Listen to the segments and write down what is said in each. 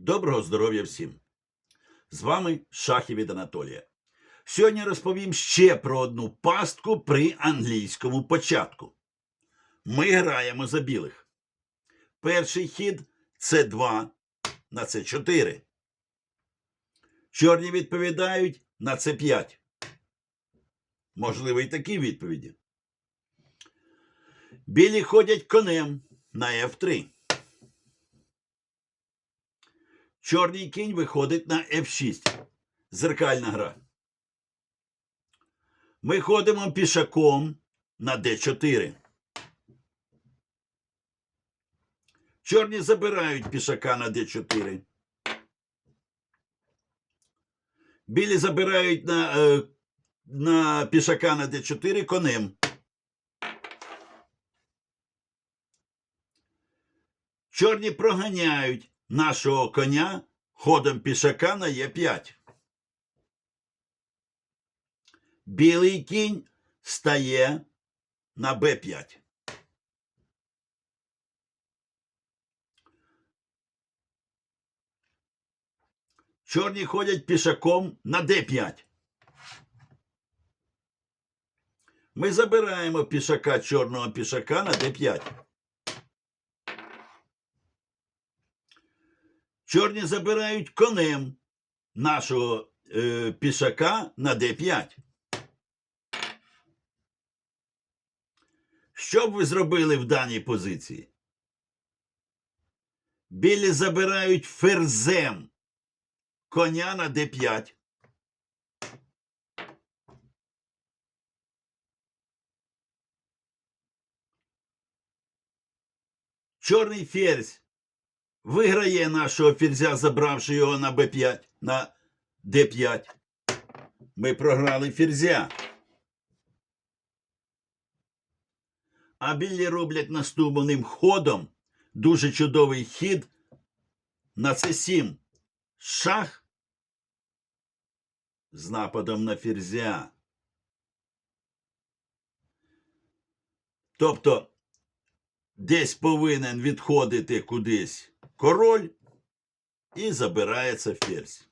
Доброго здоров'я всім! З вами Шахів від Анатолія. Сьогодні розповім ще про одну пастку при англійському початку. Ми граємо за білих. Перший хід це 2 на це 4. Чорні відповідають на це 5. Можливо, і такі відповіді. Білі ходять конем на F3. Чорний кінь виходить на F6. Зеркальна гра. Ми ходимо пішаком на D4. Чорні забирають пішака на D4. Білі забирають на, е, на пішака на D4 конем. Чорні проганяють нашого коня ходом пішака на Е5. Білий кінь стає на Б5. Чорні ходять пішаком на Д5. Ми забираємо пішака чорного пішака на Д5. Чорні забирають конем нашого е, пішака на Д5. Що б ви зробили в даній позиції? Білі забирають ферзем коня на Д5. Чорний ферзь виграє нашого ферзя, забравши його на Б5, на Д5. Ми програли ферзя. А білі роблять наступним ходом дуже чудовий хід на С7. Шах з нападом на ферзя. Тобто десь повинен відходити кудись король і забирається ферзь.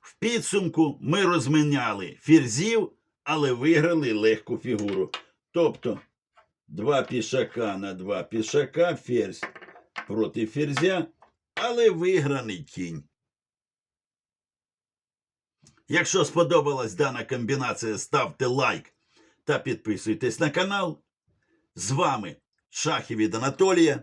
В підсумку ми розміняли ферзів, але виграли легку фігуру. Тобто два пішака на два пішака, ферзь проти ферзя, але виграний кінь. Якщо сподобалась дана комбінація, ставте лайк та підписуйтесь на канал. З вами Шахів від Анатолія.